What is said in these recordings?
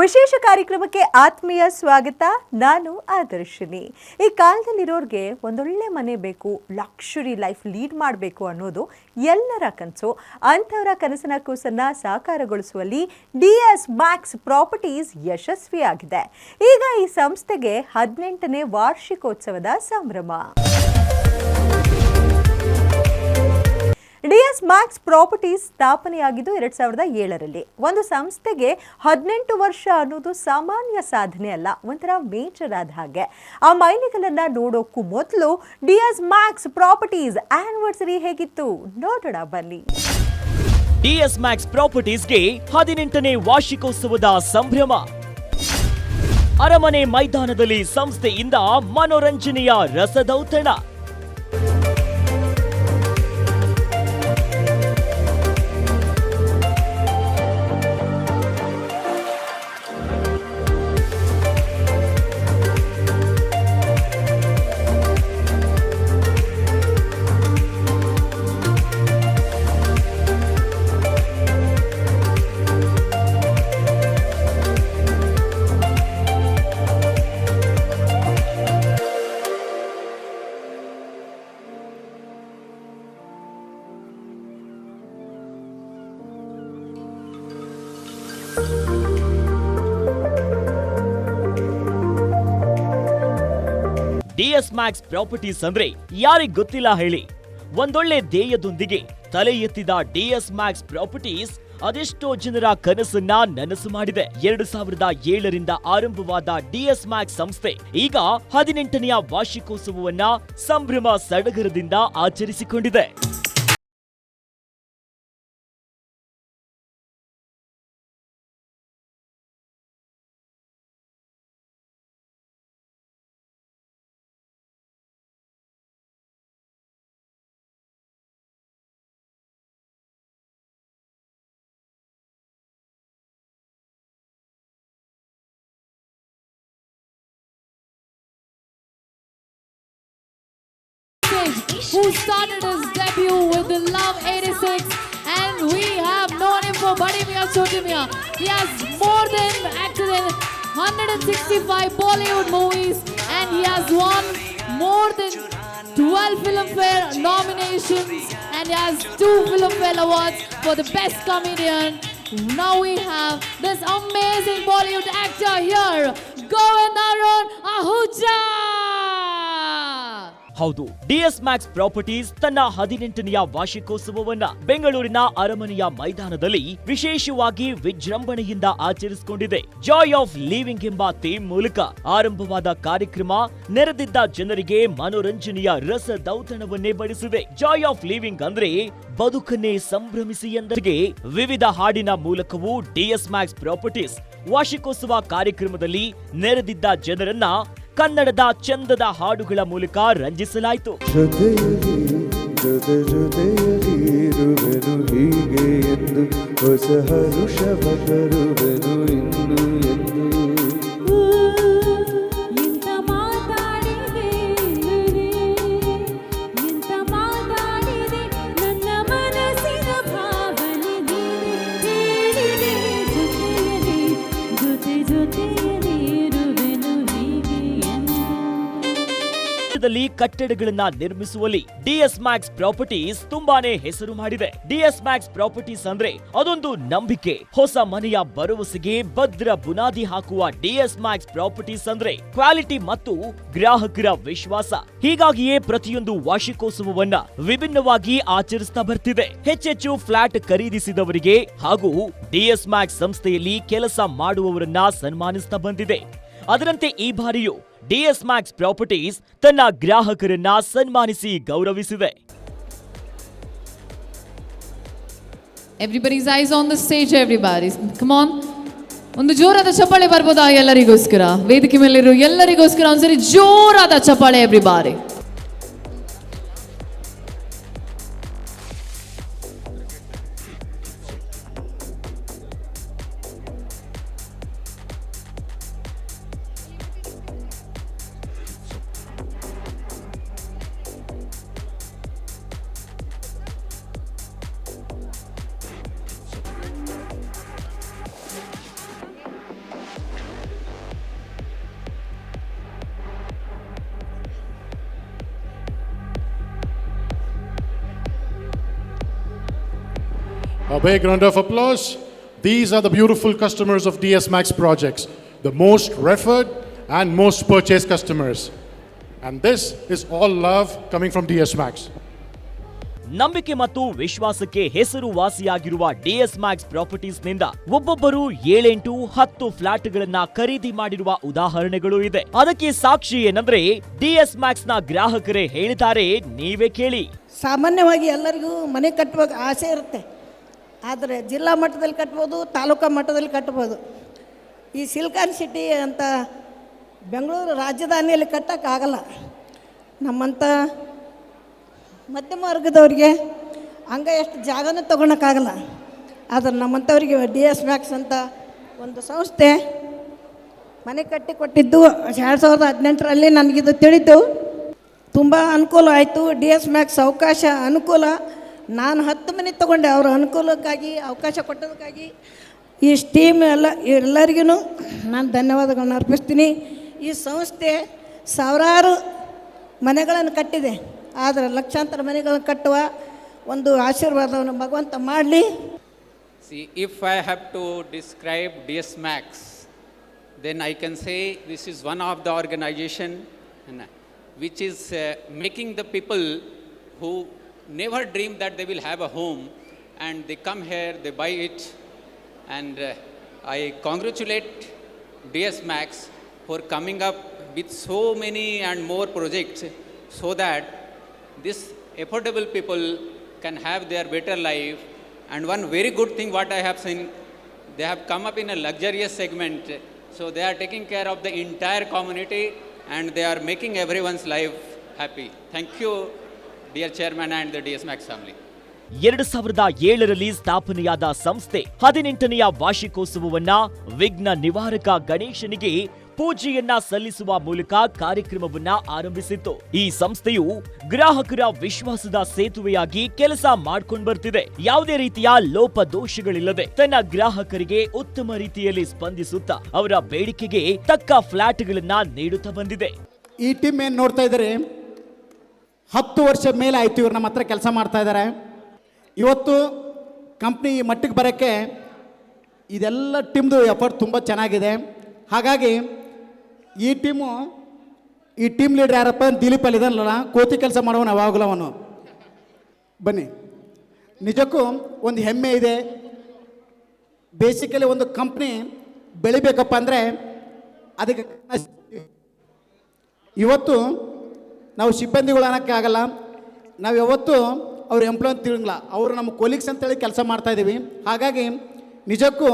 ವಿಶೇಷ ಕಾರ್ಯಕ್ರಮಕ್ಕೆ ಆತ್ಮೀಯ ಸ್ವಾಗತ. ನಾನು ಆದರ್ಶಿನಿ. ಈ ಕಾಲದಲ್ಲಿರೋರಿಗೆ ಒಂದೊಳ್ಳೆ ಮನೆ ಬೇಕು ಲಕ್ಷುರಿ ಲೈಫ್ ಲೀಡ್ ಮಾಡಬೇಕು ಅನ್ನೋದು ಎಲ್ಲರ ಕನಸು. ಅಂಥವರ ಕನಸಿನ ಕೂಸನ್ನು ಸಾಕಾರಗೊಳಿಸುವಲ್ಲಿ ಡಿ ಎಸ್ ಮ್ಯಾಕ್ಸ್ ಪ್ರಾಪರ್ಟೀಸ್ ಯಶಸ್ವಿಯಾಗಿದೆ. ಈಗ ಈ ಸಂಸ್ಥೆಗೆ ಹದಿನೆಂಟನೇ ವಾರ್ಷಿಕೋತ್ಸವದ ಸಂಭ್ರಮ. ಡಿಎಸ್ ಮ್ಯಾಕ್ಸ್ ಪ್ರಾಪರ್ಟೀಸ್ ಸ್ಥಾಪನೆಯಾಗಿದ್ದು ಎರಡ್ ಸಾವಿರದ ಏಳರಲ್ಲಿ. ಒಂದು ಸಂಸ್ಥೆಗೆ ಹದಿನೆಂಟು ವರ್ಷ ಅನ್ನೋದು ಸಾಮಾನ್ಯ ಸಾಧನೆ ಅಲ್ಲ, ಒಂಥರ ಮೇಜರ್ ಆದ ಹಾಗೆ. ಆ ಮೈಲಿಗಳನ್ನ ನೋಡೋಕ್ಕೂ ಮೊದಲು ಡಿಎಸ್ ಮ್ಯಾಕ್ಸ್ ಪ್ರಾಪರ್ಟೀಸ್ ಆನಿವರ್ಸರಿ ಹೇಗಿತ್ತು? ನೋಡೋಣ, ಬನ್ನಿ. ಡಿಎಸ್ ಮ್ಯಾಕ್ಸ್ ಪ್ರಾಪರ್ಟೀಸ್ಗೆ ಹದಿನೆಂಟನೇ ವಾರ್ಷಿಕೋತ್ಸವದ ಸಂಭ್ರಮ. ಅರಮನೆ ಮೈದಾನದಲ್ಲಿ ಸಂಸ್ಥೆಯಿಂದ ಮನೋರಂಜನೆಯ ರಸದೌತಣ. ಮ್ಯಾಕ್ಸ್ ಪ್ರಾಪರ್ಟೀಸ್ ಅಂದ್ರೆ ಯಾರಿಗ್ ಗೊತ್ತಿಲ್ಲ ಹೇಳಿ. ಒಂದೊಳ್ಳೆ ಧ್ಯೇಯದೊಂದಿಗೆ ತಲೆ ಎತ್ತಿದ ಡಿಎಸ್ ಮ್ಯಾಕ್ಸ್ ಪ್ರಾಪರ್ಟೀಸ್ ಅದೆಷ್ಟೋ ಜನರ ಕನಸನ್ನ ನನಸು ಮಾಡಿದೆ. ಎರಡು ಸಾವಿರದ ಏಳರಿಂದ ಆರಂಭವಾದ ಡಿಎಸ್ ಮ್ಯಾಕ್ಸ್ ಸಂಸ್ಥೆ ಈಗ ಹದಿನೆಂಟನೆಯ ವಾರ್ಷಿಕೋತ್ಸವವನ್ನ ಸಂಭ್ರಮ ಸಡಗರದಿಂದ ಆಚರಿಸಿಕೊಂಡಿದೆ. Who started his debut with the Love 86 and we have known him for Badi Mia Choti. He has more than acted in 165 Bollywood movies and he has won more than 12 Filmfare nominations and he has two Filmfare awards for the best comedian. Now we have this amazing Bollywood actor here, Govind Ahuja. ಹೌದು DS Max properties ತನ್ನ ಹದಿನೆಂಟನೆಯ ವಾರ್ಷಿಕೋತ್ಸವವನ್ನ ಬೆಂಗಳೂರಿನ ಅರಮನೆಯ ಮೈದಾನದಲ್ಲಿ ವಿಶೇಷವಾಗಿ ವಿಜೃಂಭಣೆಯಿಂದ ಆಚರಿಸಿಕೊಂಡಿದೆ. ಜಾಯ್ ಆಫ್ ಲಿವಿಂಗ್ ಎಂಬ ಥೀಮ್ ಮೂಲಕ ಆರಂಭವಾದ ಕಾರ್ಯಕ್ರಮ ನೆರೆದಿದ್ದ ಜನರಿಗೆ ಮನೋರಂಜನೆಯ ರಸ ದೌತಣವನ್ನೇ ಬಡಿಸಿದೆ. ಜಾಯ್ ಆಫ್ ಲಿವಿಂಗ್ ಅಂದ್ರೆ ಬದುಕನ್ನೇ ಸಂಭ್ರಮಿಸಿ ಎಂದರಿಗೆ ವಿವಿಧ ಹಾಡಿನ ಮೂಲಕವೂ ಡಿಎಸ್ ಮ್ಯಾಕ್ಸ್ ಪ್ರಾಪರ್ಟೀಸ್ ವಾರ್ಷಿಕೋತ್ಸವ ಕಾರ್ಯಕ್ರಮದಲ್ಲಿ ನೆರೆದಿದ್ದ ಜನರನ್ನ ಕನ್ನಡದ ಚಂದದ ಹಾಡುಗಳ ಮೂಲಕ ರಂಜಿಸಲಾಯಿತು. ಹೀಗೆ ಎಂದು ಹೊಸ ಹರುಷವ ತರುವೆನು ಇನ್ನು ಎಂದು ಕಟ್ಟಡಗಳನ್ನ ನಿರ್ಮಿಸುವಲ್ಲಿ ಡಿಎಸ್ ಮ್ಯಾಕ್ಸ್ ಪ್ರಾಪರ್ಟೀಸ್ ತುಂಬಾನೇ ಹೆಸರು ಮಾಡಿದೆ. ಡಿಎಸ್ ಮ್ಯಾಕ್ಸ್ ಪ್ರಾಪರ್ಟೀಸ್ ಅಂದ್ರೆ ಅದೊಂದು ನಂಬಿಕೆ. ಹೊಸ ಮನೆಯ ಭರವಸೆಗೆ ಭದ್ರ ಬುನಾದಿ ಹಾಕುವ ಡಿಎಸ್ ಮ್ಯಾಕ್ಸ್ ಪ್ರಾಪರ್ಟೀಸ್ ಅಂದ್ರೆ ಕ್ವಾಲಿಟಿ ಮತ್ತು ಗ್ರಾಹಕರ ವಿಶ್ವಾಸ. ಹೀಗಾಗಿಯೇ ಪ್ರತಿಯೊಂದು ವಾರ್ಷಿಕೋತ್ಸವವನ್ನ ವಿಭಿನ್ನವಾಗಿ ಆಚರಿಸ್ತಾ ಬರ್ತಿದೆ. ಹೆಚ್ಚೆಚ್ಚು ಫ್ಲಾಟ್ ಖರೀದಿಸಿದವರಿಗೆ ಹಾಗೂ ಡಿಎಸ್ ಮ್ಯಾಕ್ಸ್ ಸಂಸ್ಥೆಯಲ್ಲಿ ಕೆಲಸ ಮಾಡುವವರನ್ನ ಸನ್ಮಾನಿಸ್ತಾ ಬಂದಿದೆ. ಅದರಂತೆ ಈ ಬಾರಿಯೂ ಡಿಎಸ್ ಮ್ಯಾಕ್ಸ್ ಪ್ರಾಪರ್ಟೀಸ್ ತನ್ನ ಗ್ರಾಹಕರನ್ನ ಸನ್ಮಾನಿಸಿ ಗೌರವಿಸಿವೆ. Everybody's eyes on the stage everybody come on ಒಂದು ಜೋರಾದ ಚಪ್ಪಾಳೆ ಬರ್ಬೋದಾ ಎಲ್ಲರಿಗೋಸ್ಕರ? ವೇದಿಕೆ ಮೇಲಿರೋ ಎಲ್ಲರಿಗೋಸ್ಕರ ಒಂದ್ಸರಿ ಜೋರಾದ ಚಪ್ಪಾಳೆ everybody A big round of applause. These are the beautiful customers of DS Max projects, the most referred and most purchased customers. And this is all love coming from DS Max. ನಂಬಿಕೆ ಮತ್ತು ವಿಶ್ವಾಸಕ್ಕೆ ಹೆಸರು ವಾಸಿಯಾಗಿರುವ DS Max ಪ್ರಾಪರ್ಟೀಸ್ನಿಂದ ಒಬ್ಬೊಬ್ಬರು ಏಳೆಂಟು ಹತ್ತು ಫ್ಲಾಟ್ಗಳನ್ನ ಖರೀದಿ ಮಾಡಿರುವ ಉದಾಹರಣೆಗಳು ಇದೆ ಅದಕ್ಕೆ ಸಾಕ್ಷಿ ಏನಂದ್ರೆ ಡಿಎಸ್ ಮ್ಯಾಕ್ಸ್ನ ಗ್ರಾಹಕರೇ ಹೇಳಿದ್ದಾರೆ ನೀವೇ ಕೇಳಿ ಸಾಮಾನ್ಯವಾಗಿ ಎಲ್ಲರಿಗೂ ಮನೆ ಕಟ್ಟುವಾಗ ಆಸೆ ಇರುತ್ತೆ ಆದರೆ ಜಿಲ್ಲಾ ಮಟ್ಟದಲ್ಲಿ ಕಟ್ಬೋದು, ತಾಲೂಕಾ ಮಟ್ಟದಲ್ಲಿ ಕಟ್ಬೋದು. ಈ ಸಿಲ್ಕಾನ್ ಸಿಟಿ ಅಂತ ಬೆಂಗಳೂರು ರಾಜಧಾನಿಯಲ್ಲಿ ಕಟ್ಟೋಕ್ಕಾಗಲ್ಲ ನಮ್ಮಂಥ ಮಧ್ಯಮ ವರ್ಗದವ್ರಿಗೆ ಹಂಗೆ ಎಷ್ಟು ಜಾಗನೂ ತೊಗೊಳಕ್ಕಾಗಲ್ಲ ಆದರೆ ನಮ್ಮಂಥವ್ರಿಗೆ ಡಿ ಎಸ್ ಮ್ಯಾಕ್ಸ್ ಅಂತ ಒಂದು ಸಂಸ್ಥೆ ಮನೆ ಕಟ್ಟಿ ಕೊಟ್ಟಿದ್ದು. ಎರಡು ಸಾವಿರದ ಹದಿನೆಂಟರಲ್ಲಿ ನನಗಿದು ತಿಳಿತು. ತುಂಬ ಅನುಕೂಲ ಆಯಿತು. ಡಿ ಎಸ್ ಮ್ಯಾಕ್ಸ್ ಅವಕಾಶ ಅನುಕೂಲ. ನಾನು ಹತ್ತು ಮನೆ ತೊಗೊಂಡೆ ಅವ್ರ ಅನುಕೂಲಕ್ಕಾಗಿ, ಅವಕಾಶ ಕೊಟ್ಟದಕ್ಕಾಗಿ. ಈ ಸ್ಟೀಮ್ ಎಲ್ಲ ಎಲ್ಲರಿಗೂ ನಾನು ಧನ್ಯವಾದಗಳನ್ನ ಅರ್ಪಿಸ್ತೀನಿ. ಈ ಸಂಸ್ಥೆ ಸಾವಿರಾರು ಮನೆಗಳನ್ನು ಕಟ್ಟಿದೆ. ಆದರೆ ಲಕ್ಷಾಂತರ ಮನೆಗಳನ್ನು ಕಟ್ಟುವ ಒಂದು ಆಶೀರ್ವಾದವನ್ನು ಭಗವಂತ ಮಾಡಲಿ. See if I have to describe D S Max then I can say this one one of the organisation which is making the people who never dream that they will have a home and they come here, they buy it, and uh, I congratulate DS Max for coming up with so many and more projects so that this affordable people can have their better life. And one very good thing what I have seen, they have come up in a luxurious segment. So they are taking care of the entire community and they are making everyone's life happy. Thank you, dear chairman and D S Max family ಎರಡು ಸಾವಿರದ ಏಳರಲ್ಲಿ ಸ್ಥಾಪನೆಯಾದ ಸಂಸ್ಥೆ ಹದಿನೆಂಟನೆಯ ವಾರ್ಷಿಕೋತ್ಸವವನ್ನ ವಿಘ್ನ ನಿವಾರಕ ಗಣೇಶನಿಗೆ ಪೂಜೆಯನ್ನ ಸಲ್ಲಿಸುವ ಮೂಲಕ ಕಾರ್ಯಕ್ರಮವನ್ನ ಆರಂಭಿಸಿತ್ತು. ಈ ಸಂಸ್ಥೆಯು ಗ್ರಾಹಕರ ವಿಶ್ವಾಸದ ಸೇತುವೆಯಾಗಿ ಕೆಲಸ ಮಾಡ್ಕೊಂಡು ಬರ್ತಿದೆ. ಯಾವುದೇ ರೀತಿಯ ಲೋಪ ದೋಷಗಳಿಲ್ಲದೆ ತನ್ನ ಗ್ರಾಹಕರಿಗೆ ಉತ್ತಮ ರೀತಿಯಲ್ಲಿ ಸ್ಪಂದಿಸುತ್ತಾ ಅವರ ಬೇಡಿಕೆಗೆ ತಕ್ಕ ಫ್ಲಾಟ್ಗಳನ್ನ ನೀಡುತ್ತಾ ಬಂದಿದೆ. ಈ ಟೀಮ್ ಏನ್ ನೋಡ್ತಾ ಇದ್ದಾರೆ? ಹತ್ತು ವರ್ಷ ಮೇಲೆ ಆಯಿತು ಇವ್ರು ನಮ್ಮ ಹತ್ರ ಕೆಲಸ ಮಾಡ್ತಾ ಇದ್ದಾರೆ. ಇವತ್ತು ಕಂಪ್ನಿ ಈ ಮಟ್ಟಕ್ಕೆ ಬರೋಕ್ಕೆ ಇದೆಲ್ಲ ಟೀಮ್ದು ಎಫರ್ಟ್ ತುಂಬ ಚೆನ್ನಾಗಿದೆ. ಹಾಗಾಗಿ ಈ ಟೀಮು ಈ ಟೀಮ್ ಲೀಡರ್ ಯಾರಪ್ಪ ದಿಲೀಪ್ ಅಲ್ಲಿ ಇದಾನಲ್ಲ ಕೋತಿ ಕೆಲಸ ಮಾಡೋನು ಯಾವಾಗಲೂ ಬನ್ನಿ. ನಿಜಕ್ಕೂ ಒಂದು ಹೆಮ್ಮೆ ಇದೆ. ಬೇಸಿಕಲಿ ಒಂದು ಕಂಪ್ನಿ ಬೆಳಿಬೇಕಪ್ಪ ಅಂದರೆ ಅದಕ್ಕೆ ಇವತ್ತು ನಾವು ಸಿಬ್ಬಂದಿಗಳು ಅನ್ನೋಕ್ಕೆ ಆಗಲ್ಲ. ನಾವು ಯಾವತ್ತೂ ಅವ್ರ ಎಂಪ್ಲಾಯ್ ಅಂತ ತಿಳಿಲ್ಲ ಅವರು ನಮ್ಮ ಕೊಲೀಗ್ಸ್ ಅಂತೇಳಿ ಕೆಲಸ ಮಾಡ್ತಾಯಿದ್ದೀವಿ ಹಾಗಾಗಿ ನಿಜಕ್ಕೂ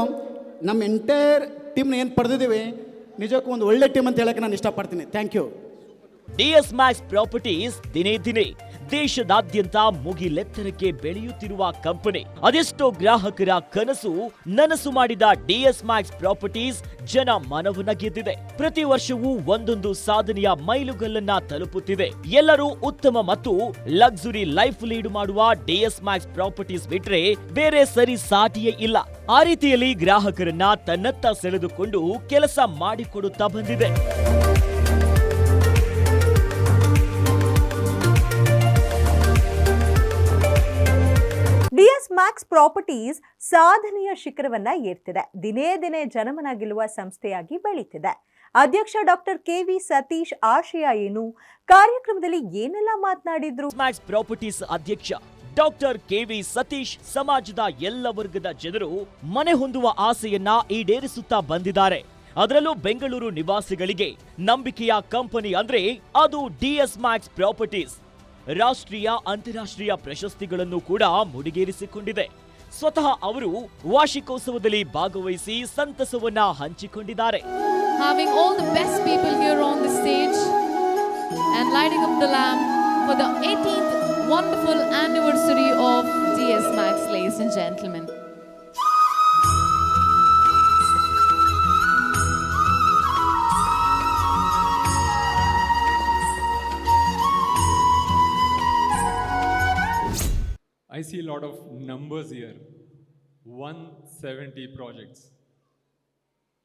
ನಮ್ಮ ಎಂಟೈರ್ ಟೀಮ್ನ ಏನು ಪಡೆದಿದ್ದೀವಿ, ನಿಜಕ್ಕೂ ಒಂದು ಒಳ್ಳೆ ಟೀಮ್ ಅಂತ ಹೇಳೋಕ್ಕೆ ನಾನು ಇಷ್ಟಪಡ್ತೀನಿ. Thank you D S Max properties ದಿನೇ ದಿನೇ ದೇಶದಾದ್ಯಂತ ಮುಗಿಲೆತ್ತರಕ್ಕೆ ಬೆಳೆಯುತ್ತಿರುವ ಕಂಪನಿ. ಅದೆಷ್ಟೋ ಗ್ರಾಹಕರ ಕನಸು ನನಸು ಮಾಡಿದ ಡಿಎಸ್ ಮ್ಯಾಕ್ಸ್ ಪ್ರಾಪರ್ಟೀಸ್ ಜನ ಮನವನ್ನ ಗೆದ್ದಿದೆ ಪ್ರತಿ ವರ್ಷವೂ ಒಂದೊಂದು ಸಾಧನೆಯ ಮೈಲುಗಲ್ಲನ್ನ ತಲುಪುತ್ತಿದೆ ಎಲ್ಲರೂ ಉತ್ತಮ ಮತ್ತು ಲಕ್ಸುರಿ ಲೈಫ್ ಲೀಡ್ ಮಾಡುವ ಡಿಎಸ್ ಮ್ಯಾಕ್ಸ್ ಪ್ರಾಪರ್ಟೀಸ್ ಬಿಟ್ರೆ ಬೇರೆ ಸರಿ ಸಾಟಿಯೇ ಇಲ್ಲ. ಆ ರೀತಿಯಲ್ಲಿ ಗ್ರಾಹಕರನ್ನ ತನ್ನತ್ತ ಸೆಳೆದುಕೊಂಡು ಕೆಲಸ ಮಾಡಿಕೊಡುತ್ತಾ ಬಂದಿದೆ. ಡಿಎಸ್ ಮ್ಯಾಕ್ಸ್ ಪ್ರಾಪರ್ಟೀಸ್ ಸಾಧನೆಯ ಶಿಖರವನ್ನ ಏರ್ತಿದೆ. ದಿನೇ ದಿನೇ ಜನಮನ ಗೆಲ್ಲುವ ಸಂಸ್ಥೆಯಾಗಿ ಬೆಳೀತಿದೆ. ಅಧ್ಯಕ್ಷ ಡಾಕ್ಟರ್ ಕೆ ವಿ ಸತೀಶ್ ಆಶಯ ಏನು? ಕಾರ್ಯಕ್ರಮದಲ್ಲಿ ಏನೆಲ್ಲ ಮಾತನಾಡಿದ್ರು? ಮ್ಯಾಕ್ಸ್ ಪ್ರಾಪರ್ಟೀಸ್ ಅಧ್ಯಕ್ಷ ಡಾಕ್ಟರ್ ಕೆವಿ ಸತೀಶ್ ಸಮಾಜದ ಎಲ್ಲ ವರ್ಗದ ಜನರು ಮನೆ ಹೊಂದುವ ಆಸೆಯನ್ನ ಈಡೇರಿಸುತ್ತಾ ಬಂದಿದ್ದಾರೆ. ಅದರಲ್ಲೂ ಬೆಂಗಳೂರು ನಿವಾಸಿಗಳಿಗೆ ನಂಬಿಕೆಯ ಕಂಪನಿ ಅಂದ್ರೆ ಅದು ಡಿಎಸ್ ಮ್ಯಾಕ್ಸ್ ಪ್ರಾಪರ್ಟೀಸ್. ರಾಷ್ಟ್ರೀಯ ಅಂತಾರಾಷ್ಟ್ರೀಯ ಪ್ರಶಸ್ತಿಗಳನ್ನು ಕೂಡ ಮುಡಿಗೇರಿಸಿಕೊಂಡಿದೆ ಸ್ವತಃ ಅವರು ವಾರ್ಷಿಕೋತ್ಸವದಲ್ಲಿ ಭಾಗವಹಿಸಿ ಸಂತಸವನ್ನ ಹಂಚಿಕೊಂಡಿದ್ದಾರೆ Having all the best people here on the stage and lighting up the lamp for the 18th wonderful anniversary of DS Max, ladies and gentlemen. I see a lot of numbers here 170 projects.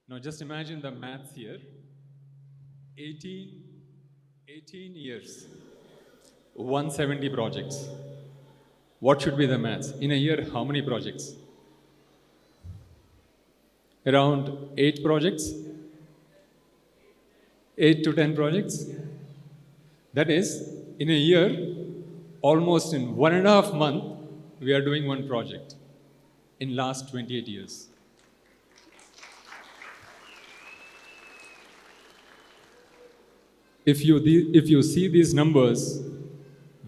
Now, just imagine the maths here 18, 18 years, 170 projects. what should be the maths? In a year, how many projects? Around eight projects? Eight to ten projects? That is, in a year, almost in one and a half month, we are doing one project in last 28 years. If you, if you see these numbers,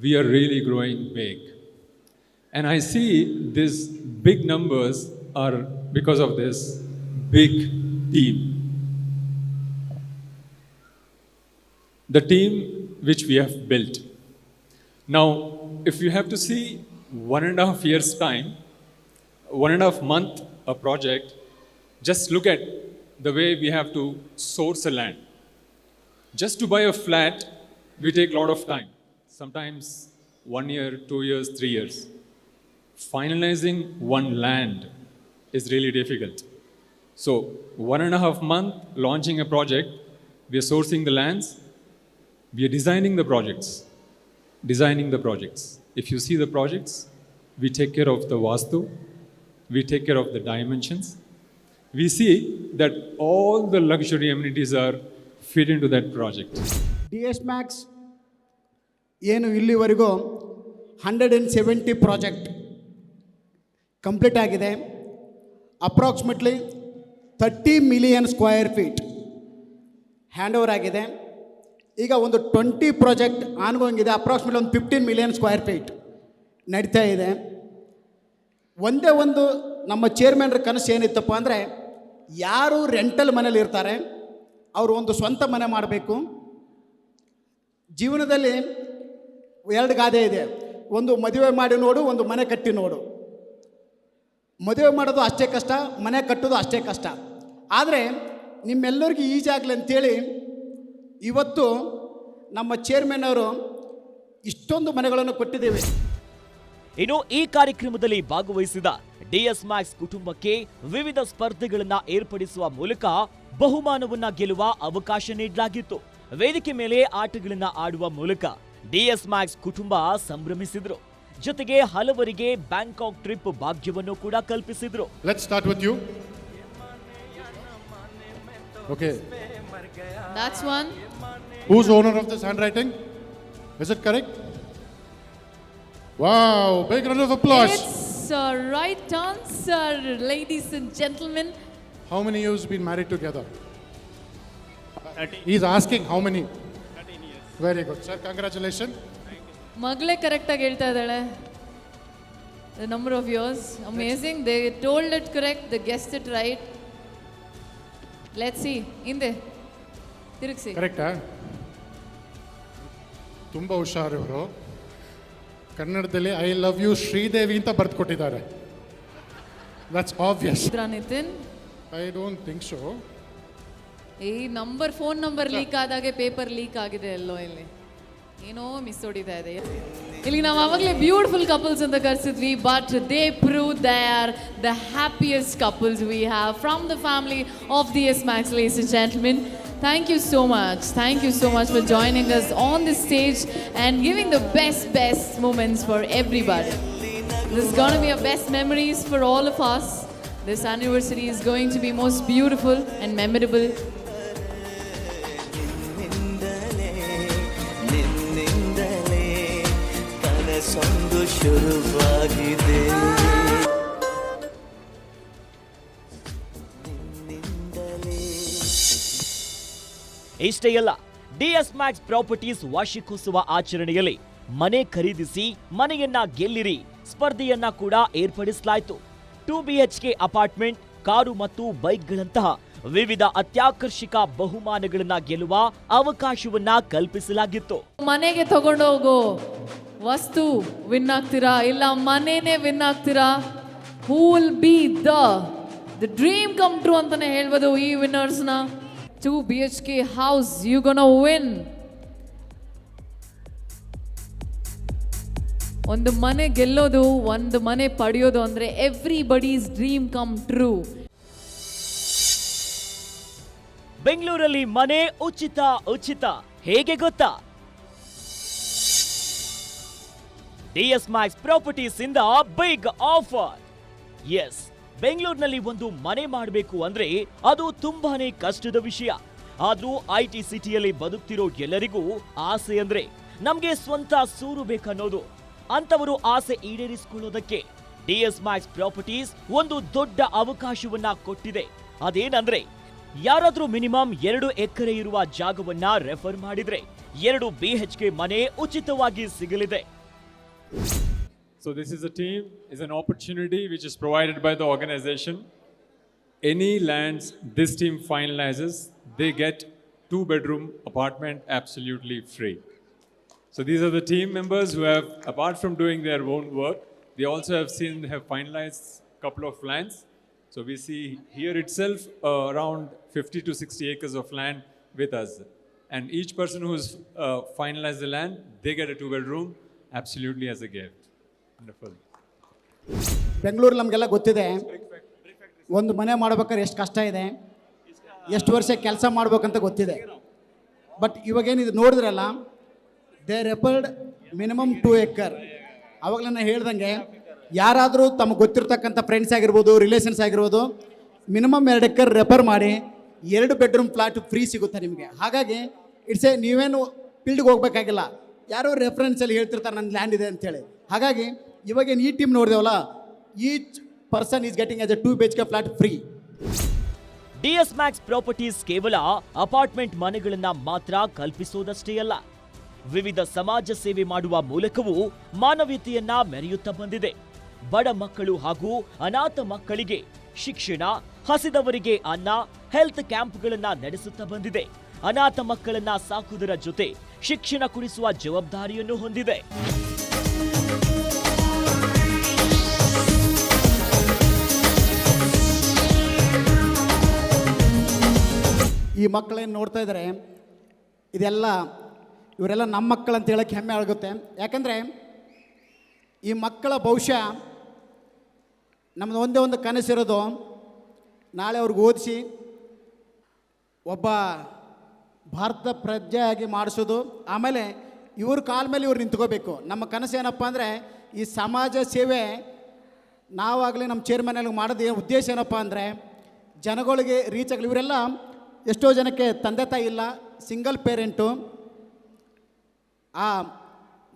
we are really growing big. And I see these big numbers are because of this big team. The team which we have built. Now, if you have to see one and a half years' time, one and a half month a project, just look at the way we have to source a land. Just to buy a flat, we take a lot of time. Sometimes one year, two years, three years. Finalizing one land is really difficult. So, one and a half month launching a project, we are sourcing the lands, we are designing the projects Designing the projects. If you see the projects, we take care of the vastu, we take care of the dimensions. We see that all the luxury amenities are fit into that project. D S Max ಏನು ಇಲ್ಲಿವರೆಗೂ hundred and seventy project complete ಆಗಿದೆ approximately thirty million square feet hand over ಆಗಿದೆ ಈಗ ಒಂದು twenty project ongoing ಇದೆ approximately ಒಂದು fifteen million square feet ನಡೀತಾ ಇದೆ. ಒಂದೇ ಒಂದು ನಮ್ಮ ಚೇರ್ಮನ್ರ ಕನಸು ಏನಿತ್ತಪ್ಪ ಅಂದರೆ, ಯಾರು ರೆಂಟಲ್ ಮನೇಲಿ ಇರ್ತಾರೆ, ಅವರು ಒಂದು ಸ್ವಂತ ಮನೆ ಮಾಡಬೇಕು. ಜೀವನದಲ್ಲಿ ಎರಡು ಗಾದೆ ಇದೆ. ಒಂದು ಮದುವೆ ಮಾಡಿ ನೋಡು, ಒಂದು ಮನೆ ಕಟ್ಟಿ ನೋಡು. ಮದುವೆ ಮಾಡೋದು ಅಷ್ಟೇ ಕಷ್ಟ, ಮನೆ ಕಟ್ಟೋದು ಅಷ್ಟೇ ಕಷ್ಟ. ಆದರೆ ನಿಮ್ಮೆಲ್ಲರಿಗೂ ಈಜಾಗಲಿ ಅಂತೇಳಿ ಇವತ್ತು ನಮ್ಮ ಚೇರ್ಮನ್ ಅವರು ಇಷ್ಟೊಂದು ಮನೆಗಳನ್ನು ಕೊಟ್ಟಿದ್ದೇವೆ ಇನ್ನು ಈ ಕಾರ್ಯಕ್ರಮದಲ್ಲಿ ಭಾಗವಹಿಸಿದ ಡಿಎಸ್ ಮ್ಯಾಕ್ಸ್ ಕುಟುಂಬಕ್ಕೆ ವಿವಿಧ ಸ್ಪರ್ಧೆಗಳನ್ನ ಏರ್ಪಡಿಸುವ ಮೂಲಕ ಬಹುಮಾನವನ್ನ ಗೆಲ್ಲುವ ಅವಕಾಶ ನೀಡಲಾಗಿತ್ತು ವೇದಿಕೆ ಮೇಲೆ ಆಟಗಳನ್ನ ಆಡುವ ಮೂಲಕ ಡಿಎಸ್ ಮ್ಯಾಕ್ಸ್ ಕುಟುಂಬ ಸಂಭ್ರಮಿಸಿದ್ರು ಜೊತೆಗೆ ಹಲವರಿಗೆ ಬ್ಯಾಂಕಾಕ್ ಟ್ರಿಪ್ ಭಾಗ್ಯವನ್ನು ಕೂಡ ಕಲ್ಪಿಸಿದ್ರು start with. That's one. Who's owner of this handwriting? Is it correct? Wow, big round of applause. It's a right answer, ladies and gentlemen. How many years been married together? He's asking how many? 13 years. Very good, sir. Congratulations. ಮಗಳೇ ಕರೆಕ್ಟಾಗಿ ಹೇಳ್ತಾ ಇದ್ದಾಳೆ the number of years amazing they told it correct they guessed it right let's see ಹಿಂದೆ ತಿರುಗಿಸಿ ಕರೆಕ್ಟಾ ತುಂಬ ಹುಷಾರು ಇವರು. ಕನ್ನಡದಲ್ಲಿ ಐ ಲವ್ ಯು ಶ್ರೀದೇವಿ ಅಂತ ಬರೆದುಕೊಟ್ಟಿದ್ದಾರೆ. That's obvious Nitin? I don't think so ಈ ನಂಬರ್ ಫೋನ್ ನಂಬರ್ ಲೀಕ್ ಆದಾಗೆ ಪೇಪರ್ ಲೀಕ್ ಆಗಿದೆ ಎಲ್ಲೋ ಇಲ್ಲಿ. ಏನೋ ಮಿಸ್ ಹೊಡಿತಾ ಇದೆ. ಇಲ್ಲಿ ನಾವು ಆವಾಗಲೇ ಬ್ಯೂಟಿಫುಲ್ ಕಪಲ್ಸ್ ಅಂತ ಕರೆಸಿದ್ವಿ but they prove they are the happiest couples we have from the family of D S Max lace and Gentlemen thank you so much thank you so much for joining us on this stage and giving the best best moments for everybody This is going to be a best memories for all of us. This anniversary is going to be most beautiful and memorable. ನಿನ್ನಿಂದಲೇ ನಿನ್ನಿಂದಲೇ ಕನಸೊಂದು ಶುರುವಾಗಿದೆ ಇಷ್ಟೇ ಅಲ್ಲ DS Max properties ವಾರ್ಷಿಕೋತ್ಸವ ಆಚರಣೆಯಲ್ಲಿ ಮನೆ ಖರೀದಿಸಿ ಮನೆಯನ್ನ ಗೆಲ್ಲಿರಿ, ಸ್ಪರ್ಧೆಯನ್ನ ಕೂಡ ಏರ್ಪಡಿಸಲಾಯಿತು. ಟೂ ಬಿಎಚ್ಕೆ ಅಪಾರ್ಟ್ಮೆಂಟ್, ಕಾರು ಮತ್ತು ಬೈಕ್ಗಳಂತಹ ವಿವಿಧ ಅತ್ಯಾಕರ್ಷಕ ಬಹುಮಾನಗಳನ್ನ ಗೆಲ್ಲುವ ಅವಕಾಶವನ್ನ ಕಲ್ಪಿಸಲಾಗಿತ್ತು. ಮನೆಗೆ ತಗೊಂಡೋಗೋ ವಸ್ತು ವಿನ್ ಆಗ್ತೀರಾ, ಇಲ್ಲ ಮನೆನೇ ವಿನ್ ಆಗ್ತೀರಾ? Who will be the dream come true ಅಂತಾನೆ ಹೇಳ್ಬೋದು ಈ ವಿನ್ನರ್ಸ್ನ two BHK house, you gonna win. ಒಂದು ಮನೆ ಗೆಲ್ಲೋದು ಒಂದು ಮನೆ ಪಡೆಯೋದು ಅಂದರೆ everybody's dream come true ಬೆಂಗಳೂರಲ್ಲಿ ಮನೆ ಉಚಿತ ಉಚಿತ ಹೇಗೆ ಗೊತ್ತಾ? ಡಿಎಸ್ ಮ್ಯಾಕ್ಸ್ ಪ್ರಾಪರ್ಟೀಸ್ ಇಂದ ಬಿಗ್ ಆಫರ್ ಎಸ್ ಬೆಂಗಳೂರಿನಲ್ಲಿ ಒಂದು ಮನೆ ಮಾಡಬೇಕು ಅಂದ್ರೆ ಅದು ತುಂಬಾನೇ ಕಷ್ಟದ ವಿಷಯ. ಆದ್ರೂ ಐ ಟಿ ಸಿಟಿಯಲ್ಲಿ ಬದುಕ್ತಿರೋ ಎಲ್ಲರಿಗೂ ಆಸೆ ಅಂದ್ರೆ ನಮ್ಗೆ ಸ್ವಂತ ಸೂರು ಬೇಕನ್ನೋದು. ಅಂತವರು ಆಸೆ ಈಡೇರಿಸಿಕೊಳ್ಳೋದಕ್ಕೆ ಡಿಎಸ್ ಮ್ಯಾಕ್ಸ್ ಪ್ರಾಪರ್ಟೀಸ್ ಒಂದು ದೊಡ್ಡ ಅವಕಾಶವನ್ನ ಕೊಟ್ಟಿದೆ. ಅದೇನಂದ್ರೆ ಯಾರಾದ್ರೂ ಮಿನಿಮಮ್ ಎರಡು ಎಕರೆ ಇರುವ ಜಾಗವನ್ನ ರೆಫರ್ ಮಾಡಿದ್ರೆ ಎರಡು ಬಿ ಕೆ ಮನೆ ಉಚಿತವಾಗಿ ಸಿಗಲಿದೆ. So this is a team, is an opportunity which is provided by the organization. Any lands this team finalizes, they get two bedroom apartment absolutely free. So these are the team members who have, apart from doing their own work, they also have seen, have finalized a couple of lands. So we see here itself uh, around 50 to 60 acres of land with us. And each person who's uh, finalized the land, they get a two bedroom absolutely as a gift. Bengaluru ನಮಗೆಲ್ಲ ಗೊತ್ತಿದೆ. ಒಂದು ಮನೆ ಮಾಡ್ಬೇಕಾದ್ರೆ ಎಷ್ಟು ಕಷ್ಟ ಇದೆ. ಎಷ್ಟು ವರ್ಷ ಕೆಲಸ ಮಾಡ್ಬೇಕಂತ ಗೊತ್ತಿದೆ. ಬಟ್ ಇವಾಗೇನು ಇದು ನೋಡಿದ್ರಲ್ಲ they referred minimum two acre ಅವಾಗ ನಾನು ಹೇಳ್ದಂಗೆ, ಯಾರಾದರೂ ತಮಗೆ ಗೊತ್ತಿರ್ತಕ್ಕಂಥ ಫ್ರೆಂಡ್ಸ್ ಆಗಿರ್ಬೋದು ರಿಲೇಷನ್ಸ್ ಆಗಿರ್ಬೋದು ಮಿನಿಮಮ್ ಎರಡು ಎಕರ್ ರೆಫರ್ ಮಾಡಿ, ಎರಡು ಬೆಡ್ರೂಮ್ ಫ್ಲಾಟ್ ಫ್ರೀ ಸಿಗುತ್ತೆ ನಿಮಗೆ. ಹಾಗಾಗಿ ಇಟ್ಸ್ ಎ ನೀವೇನು ಫೀಲ್ಡ್ಗೆ ಹೋಗ್ಬೇಕಾಗಿಲ್ಲ. ಯಾರೋ ರೆಫರೆನ್ಸಲ್ಲಿ ಹೇಳ್ತಿರ್ತಾರೆ ನನ್ನ ಲ್ಯಾಂಡ್ ಇದೆ ಅಂತೇಳಿ ಹಾಗಾಗಿ ಇವಾಗೇನು ಈ team ನೋಡಿದೆವಲ್ಲ each person is getting as a two B K flat free DS Max properties ಕೇವಲ ಅಪಾರ್ಟ್ಮೆಂಟ್ ಮನೆಗಳನ್ನ ಮಾತ್ರ ಕಲ್ಪಿಸುವುದಷ್ಟೇ ಅಲ್ಲ. ವಿವಿಧ ಸಮಾಜ ಸೇವೆ ಮಾಡುವ ಮೂಲಕವೂ ಮಾನವೀಯತೆಯನ್ನ ಮೆರೆಯುತ್ತಾ ಬಂದಿದೆ. ಬಡ ಮಕ್ಕಳು ಹಾಗೂ ಅನಾಥ ಮಕ್ಕಳಿಗೆ ಶಿಕ್ಷಣ, ಹಸಿದವರಿಗೆ ಅನ್ನ ಹೆಲ್ತ್ ಕ್ಯಾಂಪ್ಗಳನ್ನ ನಡೆಸುತ್ತಾ ಬಂದಿದೆ. ಅನಾಥ ಮಕ್ಕಳನ್ನ ಸಾಕುವುದರ ಜೊತೆ ಶಿಕ್ಷಣ ಕೊಡಿಸುವ ಜವಾಬ್ದಾರಿಯನ್ನು ಹೊಂದಿದೆ. ಈ ಮಕ್ಕಳೇನು ನೋಡ್ತಾ ಇದ್ದಾರೆ ಇದೆಲ್ಲ ಇವರೆಲ್ಲ ನಮ್ಮ ಮಕ್ಕಳು ಅಂತ ಹೇಳಕ್ಕೆ ಹೆಮ್ಮೆ ಆಗುತ್ತೆ. ಯಾಕಂದರೆ ಈ ಮಕ್ಕಳ ಭವಿಷ್ಯ ನಮ್ಮದು ಒಂದೇ ಒಂದು ಕನಸಿರೋದು, ನಾಳೆ ಅವ್ರಿಗೆ ಓದಿಸಿ ಒಬ್ಬ ಭಾರತ ಪ್ರಜೆಯಾಗಿ ಮಾಡಿಸೋದು. ಆಮೇಲೆ ಇವ್ರ ಕಾಲ ಮೇಲೆ ಇವ್ರು ನಿಂತ್ಕೋಬೇಕು. ನಮ್ಮ ಕನಸು ಏನಪ್ಪ ಅಂದರೆ ಈ ಸಮಾಜ ಸೇವೆ ನಾವಾಗಲಿ ನಮ್ಮ ಚೇರ್ಮನಲ್ಲಿ ಮಾಡೋದು ಉದ್ದೇಶ ಏನಪ್ಪ ಅಂದರೆ ಜನಗಳಿಗೆ ರೀಚ್ ಆಗಲಿ, ಇವರೆಲ್ಲ ಎಷ್ಟೋ ಜನಕ್ಕೆ ತಂದೆ ತಾಯಿ ಇಲ್ಲ ಸಿಂಗಲ್ ಪೇರೆಂಟು ಆ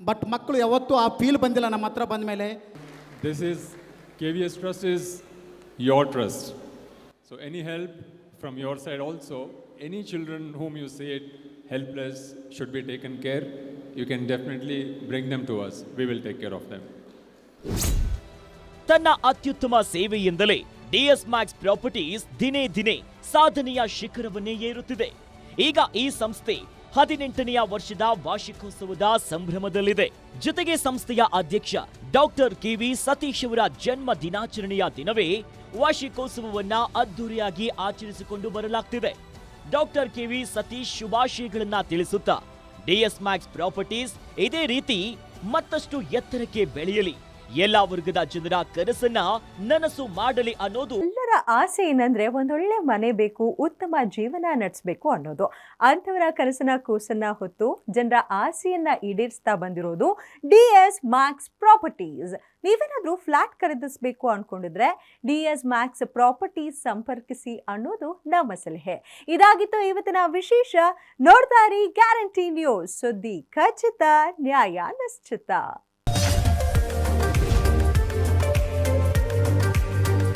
ಬಟ್ ಮಕ್ಕಳು ಯಾವತ್ತೂ ಆ ಫೀಲ್ ಬಂದಿಲ್ಲ ನಮ್ಮ ಹತ್ರ ಬಂದ ಮೇಲೆ. This is K V S trust is your trust so any help from your side also any children whom you say it helpless should be taken care you can definitely bring them to us we will take care of them ತನ್ನ ಅತ್ಯುತ್ತಮ ಸೇವೆಯಿಂದಲೇ DS Max properties ದಿನೇ ದಿನೇ ಸಾಧನೆಯ ಶಿಖರವನ್ನೇ ಏರುತ್ತಿದೆ ಈಗ ಈ ಸಂಸ್ಥೆ ಹದಿನೆಂಟನೆಯ ವರ್ಷದ ವಾರ್ಷಿಕೋತ್ಸವದ ಸಂಭ್ರಮದಲ್ಲಿದೆ. ಜೊತೆಗೆ ಸಂಸ್ಥೆಯ ಅಧ್ಯಕ್ಷ ಡಾಕ್ಟರ್ ಕೆವಿ ಸತೀಶ್ ಅವರ ಜನ್ಮ ದಿನಾಚರಣೆಯ ದಿನವೇ ವಾರ್ಷಿಕೋತ್ಸವವನ್ನ ಅದ್ದೂರಿಯಾಗಿ ಆಚರಿಸಿಕೊಂಡು ಬರಲಾಗ್ತಿದೆ. ಡಾಕ್ಟರ್ ಕೆವಿ ಸತೀಶ್ ಶುಭಾಶಯಗಳನ್ನ ತಿಳಿಸುತ್ತಾ, ಡಿಎಸ್ ಮ್ಯಾಕ್ಸ್ ಪ್ರಾಪರ್ಟೀಸ್ ಇದೇ ರೀತಿ ಮತ್ತಷ್ಟು ಎತ್ತರಕ್ಕೆ ಬೆಳೆಯಲಿ. ಎಲ್ಲಾ ವರ್ಗದ ಜನರ ಕನಸನ್ನ ನನಸು ಮಾಡಲಿ ಅನ್ನೋದು ಎಲ್ಲರ ಆಸೆ ಏನಂದ್ರೆ ಒಂದೊಳ್ಳೆ ಮನೆ ಬೇಕು, ಉತ್ತಮ ಜೀವನ ನಡೆಸಬೇಕು ಅನ್ನೋದು. ಅಂಥವರ ಕನಸನ ಕೂಸನ್ನ ಹೊತ್ತು ಜನರ ಆಸೆಯನ್ನ ಈಡೇರಿಸ್ತಾ ಬಂದಿರೋದು ಡಿ ಎಸ್ ಮ್ಯಾಕ್ಸ್ ಪ್ರಾಪರ್ಟೀಸ್. ನೀವೇನಾದ್ರೂ ಫ್ಲಾಟ್ ಖರೀದಿಸಬೇಕು ಅನ್ಕೊಂಡಿದ್ರೆ ಡಿ ಎಸ್ ಮ್ಯಾಕ್ಸ್ ಪ್ರಾಪರ್ಟೀಸ್ ಸಂಪರ್ಕಿಸಿ ಅನ್ನೋದು ನಮ್ಮ ಸಲಹೆ. ಇದಾಗಿತ್ತು ಇವತ್ತಿನ ವಿಶೇಷ ನೋಡ್ತಾರಿ ಗ್ಯಾರಂಟಿ ನ್ಯೂಸ್. ಸುದ್ದಿ ಖಚಿತ, ನ್ಯಾಯ ನಿಶ್ಚಿತ.